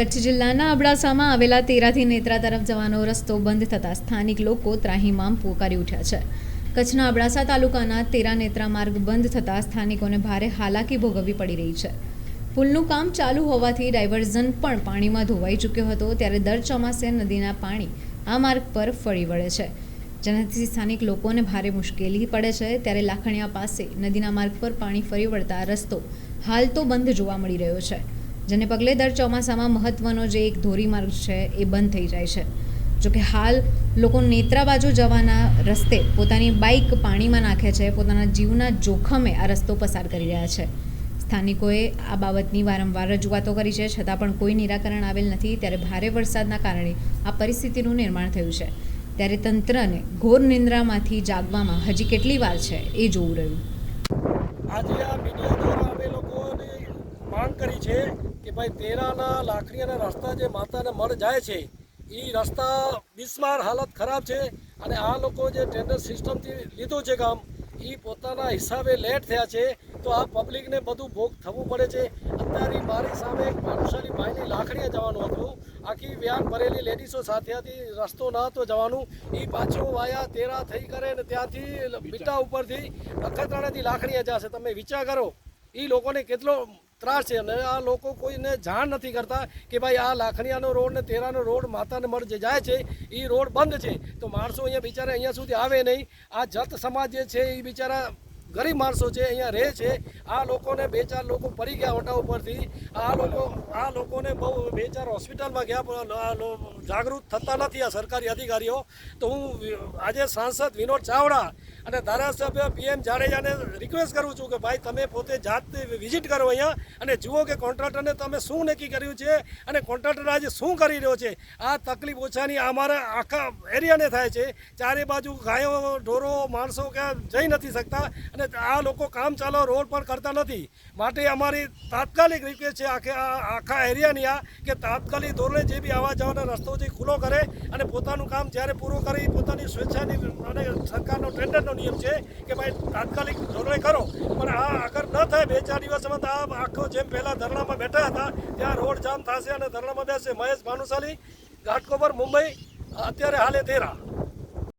કચ્છ જિલ્લાના અબડાસામાં આવેલા તેરાથી નેત્રા તરફ જવાનો રસ્તો બંધ થતાં સ્થાનિક લોકો ત્રાહીમામ પોકારી ઉઠ્યા છે. કચ્છના અબડાસા તાલુકાના તેરા નેત્રા માર્ગ બંધ થતાં સ્થાનિકોને ભારે હાલાકી ભોગવવી પડી રહી છે. પુલનું કામ ચાલુ હોવાથી ડાયવર્ઝન પણ પાણીમાં ધોવાઈ ચૂક્યો હતો ત્યારે દર ચોમાસે નદીના પાણી આ માર્ગ પર ફરી વળે છે. જેનાથી સ્થાનિક લોકોને ભારે મુશ્કેલી પડે છે. ત્યારે લાખણિયા પાસે નદીના માર્ગ પર પાણી ફરી વળતા રસ્તો હાલ તો બંધ જોવા મળી રહ્યો છે. જેને પગલે દર ચોમાસામાં મહત્વનો જે એક ધોરીમાર્ગ છે એ બંધ થઈ જાય છે. જોકે હાલ લોકો નેત્રા બાજુ જવાના રસ્તે પોતાની બાઇક પાણીમાં નાખે છે, પોતાના જીવના જોખમે આ રસ્તો પસાર કરી રહ્યા છે. સ્થાનિકોએ આ બાબતની વારંવાર રજૂઆતો કરી છે, છતાં પણ કોઈ નિરાકરણ આવેલ નથી. ત્યારે ભારે વરસાદના કારણે આ પરિસ્થિતિનું નિર્માણ થયું છે. ત્યારે તંત્રને ઘોર નિંદ્રામાંથી જાગવામાં હજી કેટલી વાર છે એ જોવું રહ્યું. આજે આ મીડિયા દ્વારા અમે લોકોને માંગ કરી છે ભાઈ તેરાના લાકડીના રસ્તા જે માતાને મળ જાય છે એ રસ્તા બિસ્માર હાલત ખરાબ છે અને આ લોકો જે ટેન્ડર સિસ્ટમથી લીધું છે કામ એ પોતાના હિસાબે લેટ થયા છે. તો આ પબ્લિકને બધું ભોગ થવું પડે છે. અત્યારે મારી સામે એક ભાનુશાલી ભાઈની લાકડીએ જવાનું હતું. આખી વ્યાન ભરેલી લેડીઝો સાથે હતી રસ્તો ન હતો જવાનું. એ પાછો વાયા તેરા થઈ કરે ને ત્યાંથી બીટા ઉપરથી નખત્રાણાથી લાકડીએ જશે. તમે વિચાર કરો એ લોકોને કેટલો ત્રાસ છે અને આ લોકો કોઈને જાણ નથી કરતા કે ભાઈ આ લાખણીયાનો રોડ ને તેરાનો રોડ માતાને મળ જે જાય છે એ રોડ બંધ છે. તો માણસો અહીંયા બિચારા અહીંયા સુધી આવે નહીં. આ જત સમાજ જે છે એ બિચારા ગરીબ માણસો છે અહીંયા રહે છે, આ લોકોને બે ચાર લોકો પડી ગયા ઓટા ઉપરથી. આ લોકો આ લોકોને બહુ બે ચાર હોસ્પિટલમાં ગયા જાગૃત થતા નથી આ સરકારી અધિકારીઓ. તો હું આજે સાંસદ વિનોદ ચાવડા અને ધારાસભ્ય પીએમ જાડેજાને રિક્વેસ્ટ કરું છું કે ભાઈ, તમે પોતે જાતે વિઝિટ કરો અહીંયા અને જુઓ કે કોન્ટ્રાક્ટરને તમે શું નક્કી કર્યું છે અને કોન્ટ્રાક્ટર આજે શું કરી રહ્યો છે. આ તકલીફ ઓછાની અમારા આખા એરિયાને થાય છે. ચારે બાજુ ગાયો, ઢોરો, માણસો ક્યાં જઈ નથી શકતા અને આ લોકો કામ ચાલો રોડ પર કરતા નથી. માટે અમારી તાત્કાલિક રિક્વેસ્ટ છે આખે આખા એરિયાની આ કે તાત્કાલિક ધોરણે જે બી આવવા જવાના રસ્તો છે ખુલ્લો કરે અને પોતાનું કામ જ્યારે પૂરું કરે પોતાની સ્વેચ્છાની અને સરકારનો ટેન્ડરનો નિયમ છે કે ભાઈ તાત્કાલિક ધોરણે કરો. પણ આ આગળ ન થાય બે ચાર દિવસમાં આ આખો જેમ પહેલાં ધરણામાં બેઠા હતા, ત્યાં રોડ જામ થશે અને ધરણામાં બેસે મહેશ ભાનુશાલી, ઘાટકોપર, મુંબઈ, અત્યારે હાલે તેરા.